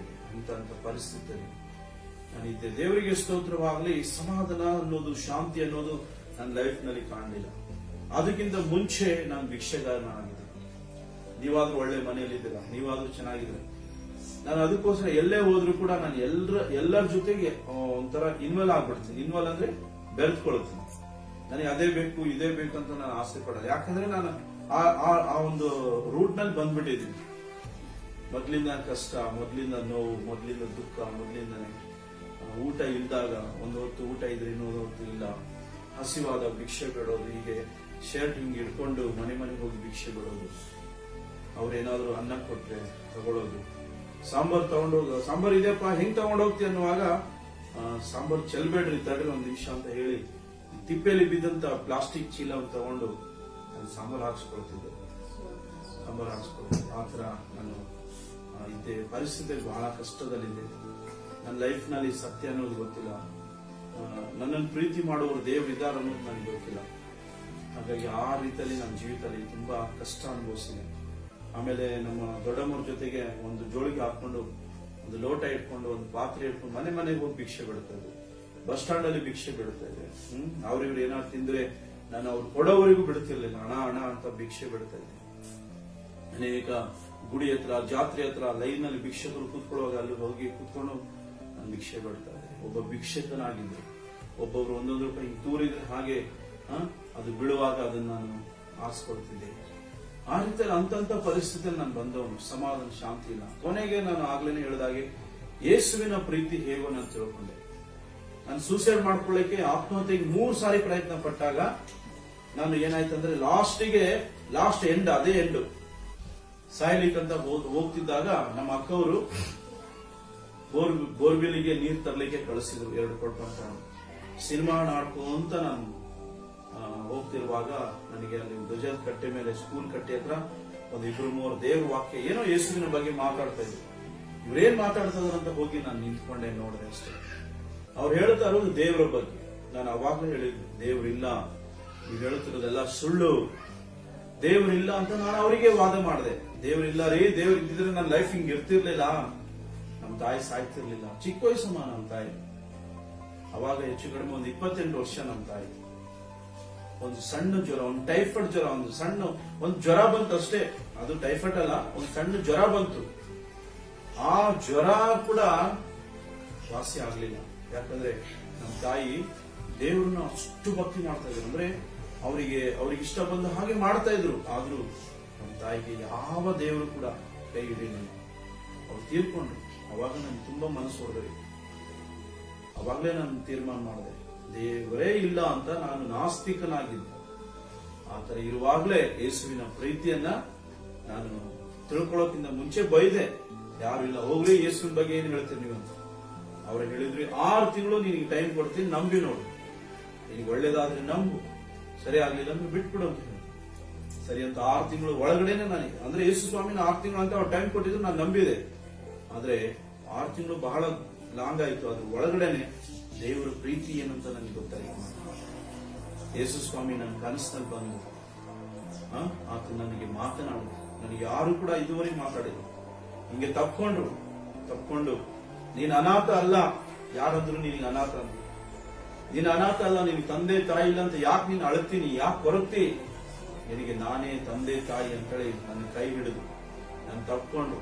ಇದೆ ಅಂತ ಪರಿಸ್ಥಿತಿ ಪರಿಸ್ಥಿತಿಯಲ್ಲಿ ಇದ್ದೆ ದೇವರಿಗೆ ಸ್ತೋತ್ರವಾಗಲಿ ಸಮಾಧಾನ ಅನ್ನೋದು, ಶಾಂತಿ ಅನ್ನೋದು ನನ್ನ ಲೈಫ್ನಲ್ಲಿ ಕಾಣಲಿಲ್ಲ. ಅದಕ್ಕಿಂತ ಮುಂಚೆ ನಾನು ಭಿಕ್ಷೆಗಾರನಾಗಿದ್ದೆ ನೀವಾದ್ರೂ ಒಳ್ಳೆ ಮನೆಯಲ್ಲಿದ್ದೀರಾ? ನೀವಾದ್ರೂ ಚೆನ್ನಾಗಿದ್ರೆ ನಾನು ಅದಕ್ಕೋಸ್ಕರ ಎಲ್ಲೇ ಹೋದ್ರು ಕೂಡ ನಾನು ಎಲ್ಲರ ಎಲ್ಲರ ಜೊತೆಗೆ ಒಂಥರ ಇನ್ವಾಲ್ ಆಗ್ಬಿಡ್ತೀನಿ. ಇನ್ವಾಲ್ ಅಂದ್ರೆ ಬೆರೆತ್ಕೊಳ್ತೀನಿ. ನನಗೆ ಅದೇ ಬೇಕು, ಇದೇ ಬೇಕು ಅಂತ ನಾನು ಆಸೆ ಪಡೋದು. ಯಾಕಂದ್ರೆ ನಾನು ಆ ಒಂದು ರೂಟ್ನಲ್ಲಿ ಬಂದ್ಬಿಟ್ಟಿದ್ದೀನಿ. ಮೊದ್ಲಿಂದ ಕಷ್ಟ, ಮೊದಲಿನ ನೋವು, ಮೊದಲಿನ ದುಃಖ ಮೊದ್ಲಿಂದನೇ ಊಟ ಇಲ್ದಾಗ, ಒಂದು ಹೊತ್ತು ಊಟ ಇದ್ರೆ ಇನ್ನೊಂದು ಹೊತ್ತು ಇಲ್ಲ. ಹಸಿವಾದ ಭಿಕ್ಷೆ ಬಿಡೋದು ಹೀಗೆ. ಶರ್ಟ್ ಹಿಂಗೆ ಇಟ್ಕೊಂಡು ಮನೆ ಮನೆಗೆ ಹೋಗಿ ಭಿಕ್ಷೆ ಬಿಡೋದು. ಅವ್ರೇನಾದ್ರು ಅನ್ನ ಕೊಟ್ರೆ ತಗೊಳ್ಳೋದು. ಸಾಂಬಾರ್ ತಗೊಂಡೋಗ, ಸಾಂಬಾರ್ ಇದೆಯಪ್ಪ, ಹೆಂಗ್ ತಗೊಂಡೋಗ್ತಿ ಅನ್ನುವಾಗ ಸಾಂಬಾರ್ ಚೆಲ್ಬೇಡ್ರಿ ತಡ್ರಿ ಒಂದು ನಿಮಿಷ ಅಂತ ಹೇಳಿ ತಿಪ್ಪೆಯಲ್ಲಿ ಬಿದ್ದಂತ ಪ್ಲಾಸ್ಟಿಕ್ ಚೀಲವನ್ನು ತಗೊಂಡು ನಾನು ಸಾಂಬಾರ್ ಹಾಕ್ಸ್ಕೊಳ್ತಿದ್ದೆ. ಸಾಂಬಾರ್ ಹಾಕ್ಸ್ಕೊಳ್ತಿದ್ದೆ. ಆ ಥರ ನಾನು ಇದ್ದೆ ಪರಿಸ್ಥಿತಿ ಬಹಳ ಕಷ್ಟದಲ್ಲಿದೆ. ನನ್ನ ಲೈಫ್ನಲ್ಲಿ ಸತ್ಯ ಅನ್ನೋದು ಗೊತ್ತಿಲ್ಲ. ನನ್ನನ್ನು ಪ್ರೀತಿ ಮಾಡುವವರು ದೇವರಿದ್ದಾರೆ ಅನ್ನೋದು ನನಗೆ ಗೊತ್ತಿಲ್ಲ. ಹಾಗಾಗಿ ಆ ರೀತಿಯಲ್ಲಿ ನನ್ನ ಜೀವಿತದಲ್ಲಿ ತುಂಬಾ ಕಷ್ಟ ಅನುಭವಿಸಿದೆ. ಆಮೇಲೆ ನಮ್ಮ ದೊಡ್ಡಮ್ಮನ ಜೊತೆಗೆ ಒಂದು ಜೋಳಿಗೆ ಹಾಕೊಂಡು ಒಂದು ಲೋಟ ಇಟ್ಕೊಂಡು, ಒಂದು ಪಾತ್ರೆ ಇಟ್ಕೊಂಡು ಮನೆ ಮನೆಗೆ ಹೋಗಿ ಭಿಕ್ಷೆ ಬಿಡ್ತಾ ಇದ್ದೆ. ಬಸ್ ಸ್ಟಾಂಡ್ ಅಲ್ಲಿ ಭಿಕ್ಷೆ ಬಿಡ್ತಾ ಇದ್ದೆ. ಹ್ಮ್? ಅವ್ರಿವ್ರು ಏನಾದ್ರು ತಿಂದ್ರೆ ನಾನು ಅವ್ರು ಕೊಡೋವರಿಗೂ ಬಿಡ್ತಿರ್ಲಿಲ್ಲ. ಹಣ ಹಣ ಅಂತ ಭಿಕ್ಷೆ ಬಿಡ್ತಾ ಇದ್ದೆ. ಅನೇಕ ಗುಡಿ ಹತ್ರ, ಜಾತ್ರೆ ಹತ್ರ ಲೈನ್ನಲ್ಲಿ ಭಿಕ್ಷಕರು ಕೂತ್ಕೊಳ್ಳುವಾಗ ಅಲ್ಲಿ ಹೋಗಿ ಕೂತ್ಕೊಂಡು ನಾನು ಭಿಕ್ಷೆ ಇದ್ದೆ ಒಬ್ಬ ಭಿಕ್ಷಕನಾಗಿದ್ದೆ ಒಬ್ಬೊಬ್ರು ಒಂದೊಂದು ರೂಪಾಯಿ ತೂರಿದ್ರೆ ಹಾಗೆ ಅದು ಬಿಡುವಾಗ ಅದನ್ನ ನಾನು ಆರಿಸ್ಕೊಳ್ತಿದ್ದೆ. ಆ ರೀತಿಯಲ್ಲಿ ಅಂತಂತ ಪರಿಸ್ಥಿತಿಯಲ್ಲಿ ನಾನು ಬಂದವನು, ಸಮಾಧಾನ, ಶಾಂತಿ ಇಲ್ಲ. ಕೊನೆಗೆ ನಾನು ಆಗ್ಲೇನೆ ಹೇಳಿದಾಗೆ, ಯೇಸುವಿನ ಪ್ರೀತಿ ಹೇಗೋ ನಾನು ತಿಳ್ಕೊಂಡೆ. ನಾನು ಸೂಸೈಡ್ ಮಾಡ್ಕೊಳ್ಳಿಕ್ಕೆ ಆತ್ಮಹತ್ಯೆಗೆ ಮೂರು ಸಾರಿ ಪ್ರಯತ್ನ ಪಟ್ಟಾಗ, ನಾನು ಏನಾಯ್ತಂದ್ರೆ ಲಾಸ್ಟಿಗೆ ಲಾಸ್ಟ್ ಎಂಡ್ ಅದೇ ಎಂಡ್ ಸಾಯ್ಲಿಕ್ಕಂತ ಅಂತ ಹೋಗ್ತಿದ್ದಾಗ ನಮ್ಮ ಅಕ್ಕವರು ಬೋರ್, ಬೋರ್ವೆಲ್ಗೆ ನೀರು ತರಲಿಕ್ಕೆ ಕಳಿಸಿದ್ರು ಎರಡು ಕೊಟ್ಟು ಸಿನಿಮಾ ನಾಡ್ಕೊಂತ ನಾನು ಹೋಗ್ತಿರುವಾಗ ನನಗೆ ಅಲ್ಲಿ ಧ್ವಜದ ಕಟ್ಟೆ ಮೇಲೆ, ಸ್ಕೂಲ್ ಕಟ್ಟೆ ಹತ್ರ ಒಂದು ಇಬ್ರು ಮೂವರು ದೇವ್ರ ವಾಕ್ಯ, ಏನೋ ಯೇಸುವಿನ ಬಗ್ಗೆ ಮಾತಾಡ್ತಾ ಇದ್ರು. ಇವ್ರೇನ್ ಮಾತಾಡ್ತಾ ಅಂತ ಹೋಗಿ ನಾನು ನಿಂತ್ಕೊಂಡೆ ನೋಡಿದೆ ಅಷ್ಟೇ. ಅವ್ರು ಹೇಳ್ತಾ ಇರೋದು ದೇವರ ಬಗ್ಗೆ. ನಾನು ಅವಾಗಲೂ ಹೇಳಿದ್ದೆ ದೇವ್ರಿಲ್ಲ ನೀವು ಹೇಳ್ತಿರೋದೆಲ್ಲ ಸುಳ್ಳು. ದೇವ್ರಿಲ್ಲ ಅಂತ ನಾನು ಅವರಿಗೆ ವಾದ ಮಾಡಿದೆ. ದೇವ್ರಿಲ್ಲ ರೀ ದೇವ್ರ ಇದ್ದಿದ್ರೆ ನನ್ನ ಲೈಫ್ ಹಿಂಗ್ ಇರ್ತಿರ್ಲಿಲ್ಲ. ನಮ್ ತಾಯಿ ಸಾಯ್ತಿರ್ಲಿಲ್ಲ. ಚಿಕ್ಕ ವಯಸ್ಸಮ್ಮ ನಮ್ ತಾಯಿ. ಅವಾಗ ಹೆಚ್ಚು ಕಡಿಮೆ ಒಂದು ಇಪ್ಪತ್ತೆಂಟು ವರ್ಷ ನಮ್ ತಾಯಿ. ಒಂದು ಸಣ್ಣ ಜ್ವರ, ಒಂದು ಟೈಫಾಯ್ಡ್ ಜ್ವರ, ಒಂದು ಸಣ್ಣ, ಒಂದು ಜ್ವರ ಬಂತು ಅಷ್ಟೇ. ಅದು ಟೈಫಾಯ್ಡ್ ಅಲ್ಲ, ಒಂದು ಸಣ್ಣ ಜ್ವರ ಬಂತು. ಆ ಜ್ವರ ಕೂಡ ವಾಸಿ ಆಗ್ಲಿಲ್ಲ. ಯಾಕಂದ್ರೆ ನಮ್ಮ ತಾಯಿ ದೇವ್ರನ್ನ ಅಷ್ಟು ಭಕ್ತಿ ಮಾಡ್ತಾ ಇದ್ರು. ಅಂದ್ರೆ ಅವರಿಗೆ, ಅವ್ರಿಗೆ ಇಷ್ಟ ಬಂದ ಹಾಗೆ ಮಾಡ್ತಾ ಇದ್ರು. ಆದ್ರೂ ನಮ್ಮ ತಾಯಿಗೆ ಯಾವ ದೇವರು ಕೂಡ ಕೈ ಹಿಡಿಯಲಿಲ್ಲ ಅವ್ರು ತೀರ್ಕೊಂಡ್ರು. ಅವಾಗ ನನ್ಗೆ ತುಂಬಾ ಮನಸ್ಸು ಹೊಡೆದ್ರಿ ಅವಾಗಲೇ ನಾನು ತೀರ್ಮಾನ ಮಾಡಿದೆ. ದೇವರೇ ಇಲ್ಲ ಅಂತ ನಾನು ನಾಸ್ತಿಕನಾಗಿದ್ದೆ. ಆತರ ಇರುವಾಗಲೇ ಯೇಸುವಿನ ಪ್ರೀತಿಯನ್ನ ನಾನು ತಿಳ್ಕೊಳ್ಳೋಕ್ಕಿಂತ ಮುಂಚೆ ಬೈದೆ. ಯಾರು ಇಲ್ಲ, ಹೋಗ್ಲಿ, ಯೇಸುವಿನ ಬಗ್ಗೆ ಏನ್ ಹೇಳ್ತೀರಿ ನೀವು ಅಂತ. ಅವ್ರು ಹೇಳಿದ್ರಿ ಆರು ತಿಂಗಳು ನಿನಗೆ ಟೈಮ್ ಕೊಡ್ತೀನಿ, ನಂಬಿ ನೋಡು. ನಿನಗೆ ಒಳ್ಳೇದಾದ್ರೆ ನಂಬು. ಸರಿ ಆಗ್ಲಿಲ್ಲ ಅಂದ್ರೆ ಬಿಟ್ಬಿಡು. ಸರಿ ಅಂತ ಆರು ತಿಂಗಳು ಒಳಗಡೆನೆ ನಾನು ಅಂದ್ರೆ ಯೇಸು ಸ್ವಾಮಿನ ಆರು ತಿಂಗಳು ಅಂತ ಅವ್ರು ಟೈಮ್ ಕೊಟ್ಟಿದ್ರು, ನಾನು ನಂಬಿದೆ. ಆದ್ರೆ ಆರು ತಿಂಗಳು ಬಹಳ ಲಾಂಗ್ ಆಯ್ತು. ಅದ್ರ ಒಳಗಡೆನೆ ದೇವರ ಪ್ರೀತಿ ಏನಂತ ನನಗೆ ಗೊತ್ತಾಯಿತು. ಯೇಸು ಸ್ವಾಮಿ ನನ್ನ ಕನಸಿನಲ್ಲಿ ಬಂದು ಆತ ನನಗೆ ಮಾತನಾಡು. ನನಗೆ ಯಾರು ಕೂಡ ಇದುವರೆಗೆ ಮಾತಾಡಿದ್ರು ಹಿಂಗೆ ತಪ್ಕೊಂಡ್ರು ತಪ್ಕೊಂಡು, ನೀನ್ ಅನಾಥ ಅಲ್ಲ. ಯಾರಾದ್ರೂ ನೀನ್ ಅನಾಥ ಅಂತ ನೀನ್ ಅನಾಥ ಅಲ್ಲ, ನಿನ್ ತಂದೆ ತಾಯಿ ಇಲ್ಲ ಅಂತ ಯಾಕೆ ನೀನ್ ಅಳ್ತೀನಿ? ಯಾಕೆ ಕೊರಗ್ತಿ ನಿನಗೆ ನಾನೇ ತಂದೆ ತಾಯಿ ಅಂತೇಳಿ ನನ್ನ ಕೈ ಹಿಡಿದು ನಾನು ತಪ್ಕೊಂಡು,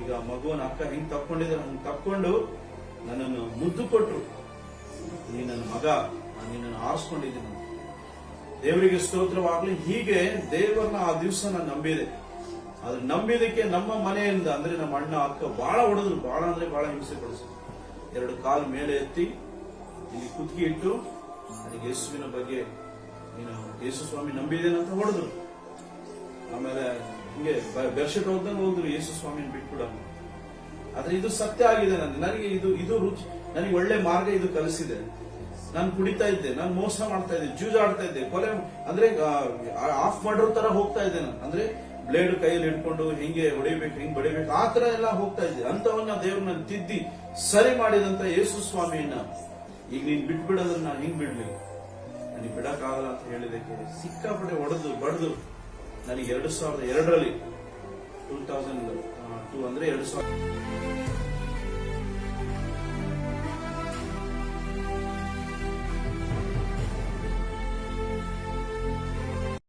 ಈಗ ಮಗುವನ ಅಕ್ಕ ಹೆಂಗ್ ತಪ್ಕೊಂಡಿದ್ರೆ ಹಂಗ್ ತಪ್ಕೊಂಡು ನನ್ನನ್ನು ಮುದ್ದು ಕೊಟ್ರು. ನೀ ನನ್ನ ಮಗ, ನಾನು ನಿನ್ನನ್ನು ಆರಿಸ್ಕೊಂಡಿದ್ದೀನಿ. ದೇವರಿಗೆ ಸ್ತೋತ್ರವಾಗ್ಲಿ, ಹೀಗೆ ದೇವರನ್ನ ಆ ದಿವಸ ನಾನು ನಂಬಿದೆ. ಆದ್ರೆ ನಂಬಿದಕ್ಕೆ ನಮ್ಮ ಮನೆಯಿಂದ ಅಂದ್ರೆ ನಮ್ಮ ಅಣ್ಣ, ಅಕ್ಕ ಬಹಳ ಹೊಡೆದ್ರು. ಬಹಳ ಅಂದ್ರೆ ಬಹಳ ಹಿಂಸೆ ಪಡಿಸಿದ್ರು. ಎರಡು ಕಾಲು ಮೇಲೆ ಎತ್ತಿ ಇಲ್ಲಿ ಕುತ್ತಿಗೆ ಇಟ್ಟು, ನನಗೆ ಯೇಸುವಿನ ಬಗ್ಗೆ ನೀನು ಯೇಸು ಸ್ವಾಮಿ ನಂಬಿದ್ದೇನಂತ ಹೊಡೆದ್ರು. ಆಮೇಲೆ ಹಿಂಗೆ ಬೆರ್ಶಿಟ್ ಹೋದಂಗೆ ಹೋದ್ರು ಯೇಸು ಸ್ವಾಮಿನ ಬಿಟ್ಬಿಡ ಆದ್ರೆ ಇದು ಸತ್ಯ ಆಗಿದೆ ನನಗೆ ನನಗೆ ಇದು ಇದು ರುಚಿ, ನನಗೆ ಒಳ್ಳೆ ಮಾರ್ಗ ಇದು ಕಲಿಸಿದೆ. ನಾನು ಕುಡಿತಾ ಇದ್ದೆ, ನಾನು ಮೋಸ ಮಾಡ್ತಾ ಇದ್ದೆ, ಜೂಜಾಡ್ತಾ ಇದ್ದೆ, ಕೊಲೆ ಅಂದ್ರೆ ಆಫ್ ಮಾಡಿರೋ ತರ ಹೋಗ್ತಾ ಇದ್ದೆ ನಾನು. ಅಂದ್ರೆ ಬ್ಲೇಡ್ ಕೈಯಲ್ಲಿ ಹಿಡ್ಕೊಂಡು ಹಿಂಗೆ ಹೊಡಿಬೇಕು ಹಿಂಗೆ ಬಡಿಬೇಕು, ಆ ತರ ಎಲ್ಲ ಹೋಗ್ತಾ ಇದ್ದೆ. ಅಂತವನ್ನ ದೇವ್ರನ್ನ ತಿದ್ದಿ ಸರಿ ಮಾಡಿದಂತ ಯೇಸು ಸ್ವಾಮಿಯನ್ನ ಈಗ ನೀನ್ ಬಿಟ್ಬಿಡೋದನ್ನ ನಾನು ಹಿಂಗ್ ಬಿಡ್ಲಿ? ನನಗೆ ಬಿಡಕ್ಕಾಗಲ್ಲ ಅಂತ ಹೇಳಿದಕ್ಕೆ ಸಿಕ್ಕಾಪಟ್ಟೆ ಒಡೆದು ಬಡದು ನನಗೆ ಎರಡು ಸಾವಿರದ ಎರಡರಲ್ಲಿ ಟೂ ತೌಸಂಡ್ ಟೂ ಅಂದ್ರೆ ಎರಡು ಸಾವಿರದ